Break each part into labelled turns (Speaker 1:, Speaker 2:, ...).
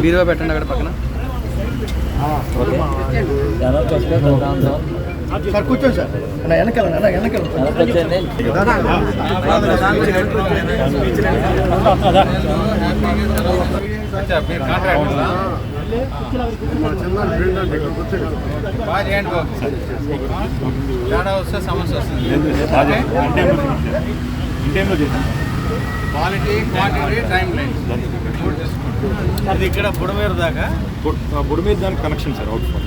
Speaker 1: బీరువా పెట్టండి అక్కడ పక్కన.
Speaker 2: సార్ కూర్చోండి సార్. అన్న వెనకాల అన్న వెనకాల
Speaker 3: బాగా చేయండి బాబు తేడా వస్తే సమస్య వస్తుంది క్వాలిటీ క్వాంటిటీ టైం లైన్ మూడు తీసుకోండి
Speaker 2: అది ఇక్కడ బుడమేరు దాకా
Speaker 4: బుడి మీద దానికి కనెక్షన్ సార్ అవుట్ ఫోన్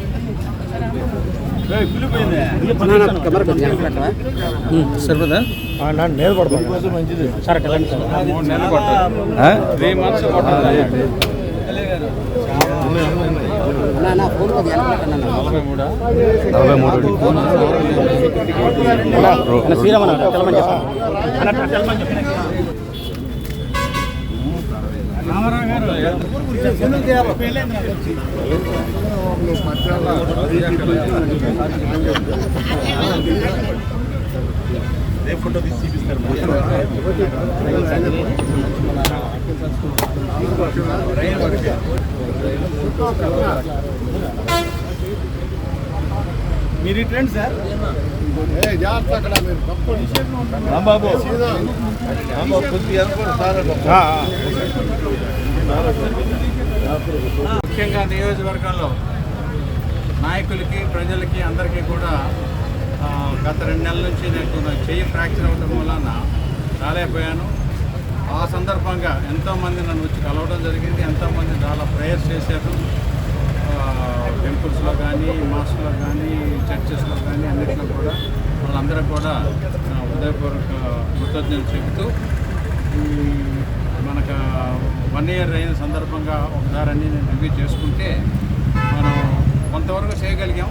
Speaker 3: నమస్కారం సార్ తీసుకొని ఇచ్చేయండి. మీరు తీసుకొని ఇచ్చేయండి. మీరు చేతి
Speaker 1: సరిపోదా
Speaker 2: నేను పడతాను
Speaker 3: మూడు నెలలు కొట్టాలి త్రీ మంత్స్ కొట్టాలి నలభై మూడా
Speaker 4: నలభై మూడు
Speaker 2: మీరు ఇటు రండి సార్
Speaker 3: ముఖ్యంగా నియోజకవర్గంలో నాయకులకి ప్రజలకి అందరికీ కూడా గత రెండు నెలల నుంచి నేను చెయ్యి ఫ్రాక్చర్ అవ్వడం వలన రాలేకపోయాను. ఆ సందర్భంగా ఎంతోమంది నన్ను వచ్చి కలవడం జరిగింది. ఎంతోమంది చాలా ప్రేయర్స్ చేశారు. టెంపుల్స్లో కానీ మాస్క్లో కానీ చర్చెస్లో కానీ అన్నింటిలో కూడా వాళ్ళందరూ కూడా హృదయపూర్వక కృతజ్ఞతలు చెబుతూ ఒక వన్ ఇయర్ అయిన సందర్భంగా ఒకసారి అన్ని నేను రివ్యూ చేసుకుంటే మనం కొంతవరకు చేయగలిగాం.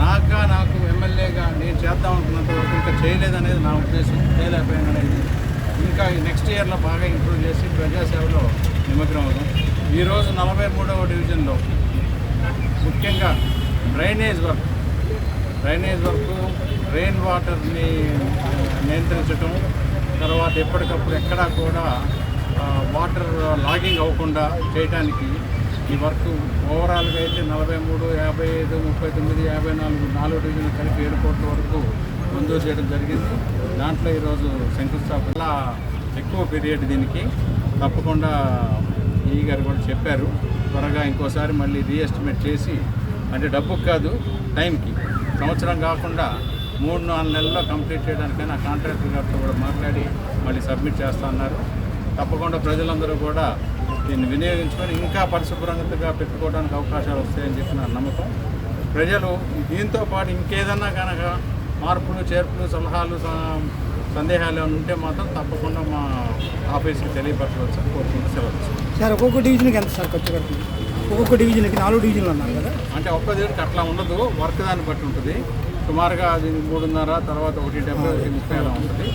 Speaker 3: నాకుగా నాకు ఎమ్మెల్యేగా నేను చేద్దాం అనుకున్నంత వరకు ఇంకా చేయలేదనేది నా ఉద్దేశం చేయలేకపోయాను అనేది. ఇంకా నెక్స్ట్ ఇయర్లో బాగా ఇంప్రూవ్ చేసి ప్రజాసేవలో నిమగ్నం అవుదాం. ఈరోజు నలభై మూడవ డివిజన్లో ముఖ్యంగా drainage work drainage work rain వాటర్ని నియంత్రించటం తర్వాత ఎప్పటికప్పుడు ఎక్కడా కూడా వాటర్ లాగింగ్ అవ్వకుండా చేయడానికి ఈ వర్క్ ఓవరాల్గా అయితే నలభై మూడు యాభై ఐదు ముప్పై తొమ్మిది యాభై నాలుగు నాలుగు డివిజన్లు కలిపి ఏడు కోట్ల వరకు మంజూరు చేయడం జరిగింది. దాంట్లో ఈరోజు శంకుస్థాపన చాలా ఎక్కువ పీరియడ్ దీనికి. తప్పకుండా ఈ గారు కూడా చెప్పారు. త్వరగా ఇంకోసారి మళ్ళీ రీఎస్టిమేట్ చేసి అంటే డబ్బుకు కాదు టైంకి. సంవత్సరం కాకుండా మూడు నాలుగు నెలల్లో కంప్లీట్ చేయడానికైనా కాంట్రాక్టర్ గారితో కూడా మాట్లాడి మళ్ళీ సబ్మిట్ చేస్తా అన్నారు. తప్పకుండా ప్రజలందరూ కూడా దీన్ని వినియోగించుకొని ఇంకా పరిశుభ్రంగా పెట్టుకోవడానికి అవకాశాలు వస్తాయని చెప్పి నా నమ్మకం. ప్రజలు దీంతో పాటు ఇంకేదన్నా కనుక మార్పులు చేర్పులు సలహాలు సందేహాలు ఏమైనా ఉంటే మాత్రం తప్పకుండా మా ఆఫీస్కి తెలియపరచవచ్చు అని కోరుకుంటూ సెలవు
Speaker 2: సార్ ఒక్కొక్క డివిజన్కి ఎంత సార్ ఖర్చు కడుతుంది ఒక్కొక్క డివిజన్కి నాలుగు డివిజన్లు అన్నారు కదా?
Speaker 3: అంటే ఒక్క దగ్గరికి అట్లా ఉండదు వర్క్ దాన్ని బట్టి ఉంటుంది. సుమారుగా అది మూడున్నర తర్వాత ఒకటి డెబ్బై ఒకటి ముప్పై అలా ఉంటుంది.